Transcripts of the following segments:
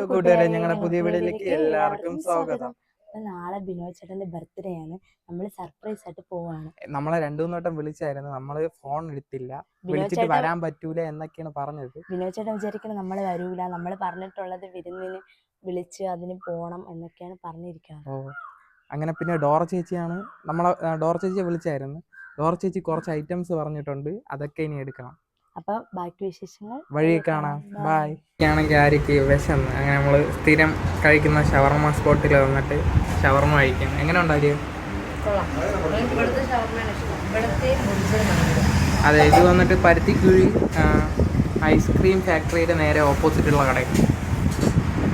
Hello കൂട്ടുകാരെ ഞങ്ങളുടെ പുതിയ വീഡിയോയിലേക്ക് എല്ലാവർക്കും സ്വാഗതം. നാളെ ബിനോയ് ചേട്ടന്റെ ബർത്ത്ഡേ ആണ്. നമ്മൾ സർപ്രൈസ് ആയിട്ട് പോവാണ്. നമ്മളെ രണ്ടു മൂന്ന് വട്ടം വിളിച്ചായിരുന്നു. നമ്മൾ ഫോൺ എടുത്തില്ല. വിളിച്ചിട്ട് വരാൻ പറ്റൂല എന്നൊക്കെയാണ് പറഞ്ഞത്. ബിനോയ് ചേട്ടൻ വിചാരിക്കണം നമ്മൾ വരൂല. നമ്മൾ പറഞ്ഞിട്ടുള്ളത് വിരുന്നിന് വിളിച്ച് അതിന് പോണം എന്നൊക്കെയാണ് പറഞ്ഞിരിക്കുന്നത് ഓ അങ്ങനെ പിന്നെ ഡോറ ചേച്ചിയാണ് നമ്മളെ ഡോറ ചേച്ചിയെ വിളിച്ചായിരുന്നു. ഡോറ ചേച്ചി കുറച്ച് ഐറ്റംസ് പറഞ്ഞിട്ടുണ്ട്. അതൊക്കെ ഇനി എടുക്കണം. അപ്പൊ ബാക്കി വിശേഷങ്ങൾ വഴി കാണാം. ബായ് ആണെങ്കിൽ ആര്യക്ക് വിശന്ന്. അങ്ങനെ നമ്മൾ സ്ഥിരം കഴിക്കുന്ന ഷവർമ സ്പോട്ടിൽ വന്നിട്ട് ഷവർമ കഴിക്കും. എങ്ങനെ ഉണ്ടായിരിക്കും അതെ ഇത് വന്നിട്ട് പരുത്തിക്കുഴി ഐസ്ക്രീം ഫാക്ടറിയുടെ നേരെ ഓപ്പോസിറ്റുള്ള കട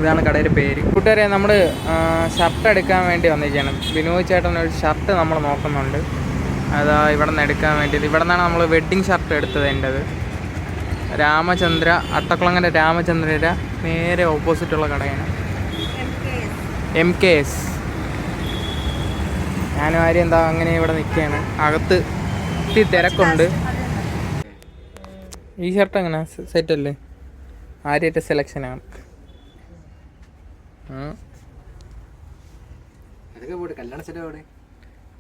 ഇതാണ് കടയുടെ പേര്. കൂട്ടുകാരെ നമ്മൾ ഷർട്ട് എടുക്കാൻ വേണ്ടി വന്നിരിക്കുകയാണ്. വിനോദ് ചേട്ടൻ ഒരു ഷർട്ട് നമ്മൾ നോക്കുന്നുണ്ട്. അതാ ഇവിടെ നിന്ന് എടുക്കാൻ വേണ്ടിയിട്ട് ഇവിടെ നിന്നാണ് നമ്മൾ വെഡ്ഡിങ് ഷർട്ട് എടുത്തത് എന്റെത്. രാമചന്ദ്ര അട്ടക്കുളങ്ങര രാമചന്ദ്രയുടെ നേരെ ഓപ്പോസിറ്റുള്ള കടയാണ്. എം കെ എസ് ഞാനും ആര്യം എന്താ അങ്ങനെ ഇവിടെ നിൽക്കുകയാണ്. അകത്ത് ഇത്തി തിരക്കുണ്ട്. ഈ ഷർട്ട് എങ്ങനെ? സെറ്റല്ലേ ആര്യത്തെ സെലക്ഷനാണ്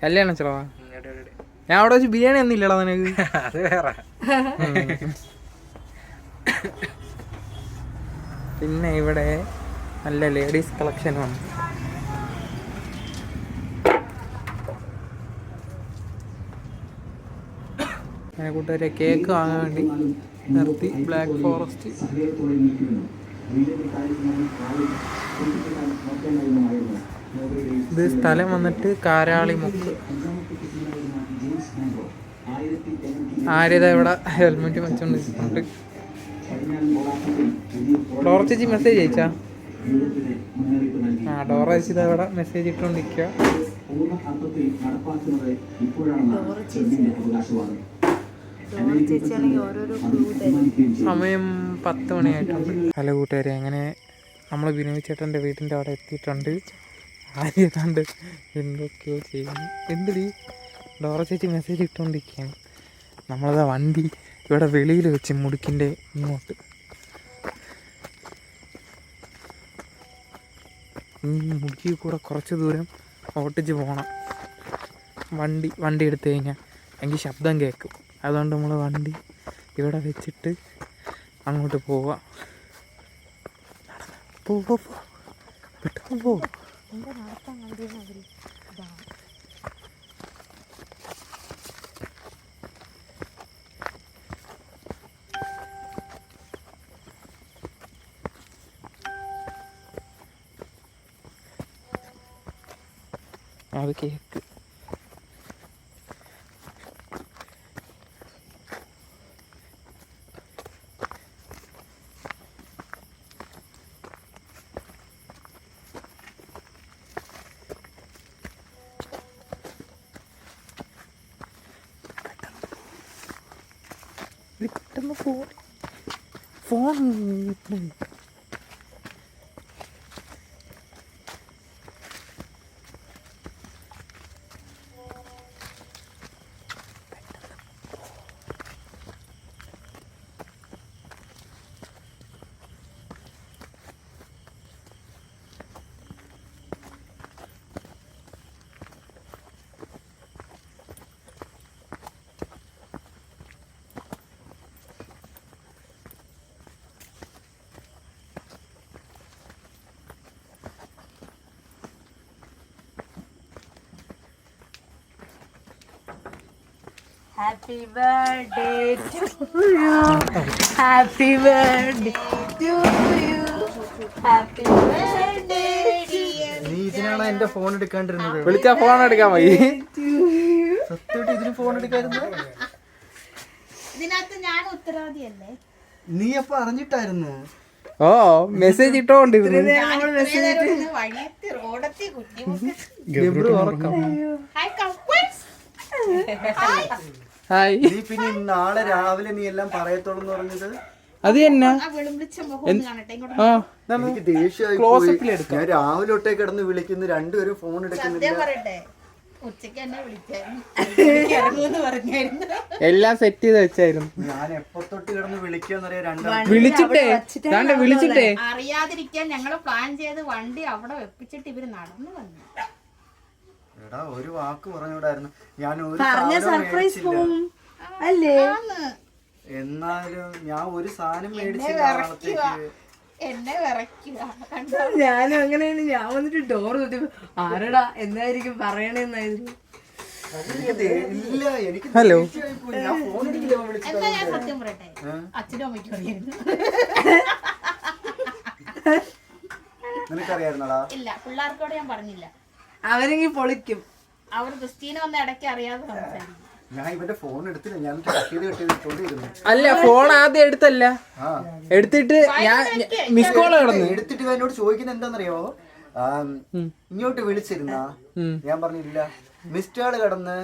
കല്യാണം ചെലവാ ഞാൻ അവിടെ വെച്ച് ബിരിയാണി ഒന്നും ഇല്ലടാ നിനക്ക്. അത് വേറെ. പിന്നെ ഇവിടെ നല്ല ലേഡീസ് കളക്ഷനുമാണ് അങ്ങനെ കൂട്ടുകാരെ കേക്ക് വാങ്ങാൻ വേണ്ടി നിർത്തി. ബ്ലാക്ക് ഫോറസ്റ്റ് ഇത് സ്ഥലം വന്നിട്ട് കാരാളി മുക്ക്. ആര്യത ഇവിടെ ഹെൽമെറ്റ് വെച്ചോണ്ട് നിൽക്കുന്നുണ്ട് ഡോറ ചേച്ചി മെസ്സേജ് അയച്ചാ? ആ ഡോറ ചേച്ചി അവിടെ മെസ്സേജ് ഇട്ടുകൊണ്ടിരിക്കുക സമയം പത്ത് മണിയായിട്ടുണ്ട് ഹലോ കൂട്ടുകാരെ അങ്ങനെ നമ്മൾ വിനോദ് ചേട്ടന്റെ വീട്ടിന്റെ അവിടെ എത്തിയിട്ടുണ്ട്. ആര്യ കണ്ട് എന്തൊക്കെയോ ചെയ്യുന്നു. എന്തിടി? ഡോറ ചേച്ചി മെസ്സേജ് ഇട്ടുകൊണ്ടിരിക്കുകയാണ്. നമ്മളതാ വണ്ടി. ഇവിടെ വെളിയിൽ വെച്ച് മുടുക്കിന്റെ ഇങ്ങോട്ട്. മുടുക്കി കൂടെ കുറച്ച് ദൂരം ഓട്ടിച്ച് പോകണം. വണ്ടി വണ്ടി എടുത്തു കഴിഞ്ഞാൽ എനിക്ക് ശബ്ദം കേൾക്കും. അതുകൊണ്ട് നമ്മൾ വണ്ടി ഇവിടെ വെച്ചിട്ട് അങ്ങോട്ട് പോവാം. പോ പോ പോ. പെട്ടെന്ന് പോ. അത് കേക്ക് പെട്ടെന്ന് phone phone happy birthday to you happy birthday to you happy birthday നീ ഇതിനാണ് എന്റെ ഫോൺ എടുക്കാണ്ടിരുന്നത്? വിളിച്ചാ ഫോൺ എടുക്കാൻ മതി. സത്യമായിട്ട് ഇതിന് ഫോൺ എടുക്കായിരുന്നു ഇതിനകത്ത് ഞാൻ ഉത്തരവാദിയല്ലേ? നീ അപ്പൊ അറിഞ്ഞിട്ടായിരുന്നു? ഓ മെസ്സേജ് ഇട്ടോണ്ടിരുന്നു. ഇത്രയും റോഡത്തി ഗബ്രു ഉറക്കം. ഹായ്. ഹായ് നീ പിന്നെ നാളെ രാവിലെ നീ എല്ലാം പറയത്തോളെന്ന് പറഞ്ഞത്? അത് തന്നെ. എനിക്ക് ദേഷ്യമായി പോയി. ഞാൻ രാവിലെ ഒട്ടേ കിടന്ന് വിളിക്കുന്നു രണ്ടുപേരും ഫോൺ എടുക്കുന്നില്ല. സത്യം പറയട്ടെ ഉച്ചയ്ക്ക് എന്നെ വിളിച്ചായിരുന്നു എനിക്ക് ഇറങ്ങുമെന്ന് പറഞ്ഞായിരുന്നു. എല്ലാം സെറ്റ് ചെയ്ത് വെച്ചായിരുന്നു. ഞാൻ എപ്പോ തൊട്ട് കിടന്ന് വിളിക്കാന്നറിയാ രണ്ടാം വിളിച്ചിട്ടേ ദാണ്ടെ വിളിച്ചിട്ടേ. അറിയാതിരിക്കാൻ ഞങ്ങൾ പ്ലാൻ ചെയ്ത് വണ്ടി അവിടെ വെപ്പിച്ചിട്ട് ഇവർ നടന്നു വന്നു. എടാ ഒരു വാക്ക് പറഞ്ഞൂടായിരുന്നു ഞാൻ ഒരു പറഞ്ഞ സർപ്രൈസ് മേടിച്ചില്ല. പോവും അല്ലേ? എന്നാലും ഞാൻ ഒരു സാധനം മേടിച്ചില്ല നാളത്തേക്ക് എന്നെ വിറയ്ക്കുക. കണ്ടോ? ഞാനും അങ്ങനെയാണ്. ഞാൻ വന്നിട്ട് ഡോർ തൊട്ടി ആരടാ? എന്തായിരിക്കും പറയണെന്നായിരുന്നു. എനിക്ക് ദേ- ഇല്ല എനിക്ക് ഹലോ. ഞാൻ ഫോൺ എടുക്കില്ല എന്താ ഞാൻ സത്യം പറയട്ടെ? അച്ഛനും അമ്മയ്ക്കും അറിയായിരുന്നു. നിനക്കറിയായിരുന്നടാ? ഇല്ല പിള്ളേർക്കോട് ഞാൻ പറഞ്ഞില്ല. അവരെങ്കിൽ പൊളിക്കും. അവർ ക്രിസ്റ്റീന വന്ന ഇടയ്ക്ക് അറിയാതെ സംസാരിക്കും. ഞാൻ ഇവന്റെ ഫോൺ എടുത്തില്ല. ഞാൻ കട്ടിയത് അല്ല ഫോൺ ആദ്യം എടുത്തല്ല. ആ. എടുത്തിട്ട് ഞാൻ മിസ് കോൾ കിടന്നു എടുത്തിട്ട് എന്നോട് ചോദിക്കുന്നത് എന്താണെന്നറിയോ? ഇങ്ങോട്ട് വിളിച്ചിരുന്നാ? ഞാൻ പറഞ്ഞില്ല. മിസ്ഡ് കോൾ കടന്ന്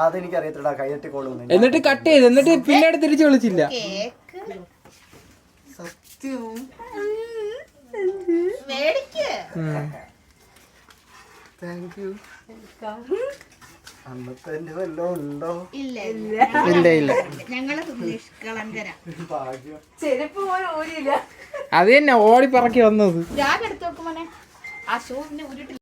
അതെനിക്ക് അറിയത്തില്ല കൈയട്ടി കോൾ വന്നു എന്നിട്ട് കട്ട് ചെയ്ത്. എന്നിട്ട് പിന്നെ തിരിച്ചു വിളിച്ചില്ല. സത്യം. താങ്ക് യു അന്നത്തെ എന്റെ വല്ലതും ഉണ്ടോ? ഇല്ല ഇല്ല. ഇല്ല. ഞങ്ങൾ നിഷ്കളങ്കര. ഭാഗ്യം. ചെരുപ്പ് പോലും ഊരിയില്ല. അത് തന്നെ ഓടി പറക്കി വന്നത്. ഞാൻ എടുത്തു നോക്കുമ്പോനെ ആ ഷൂ ഉരുട്ടില്ല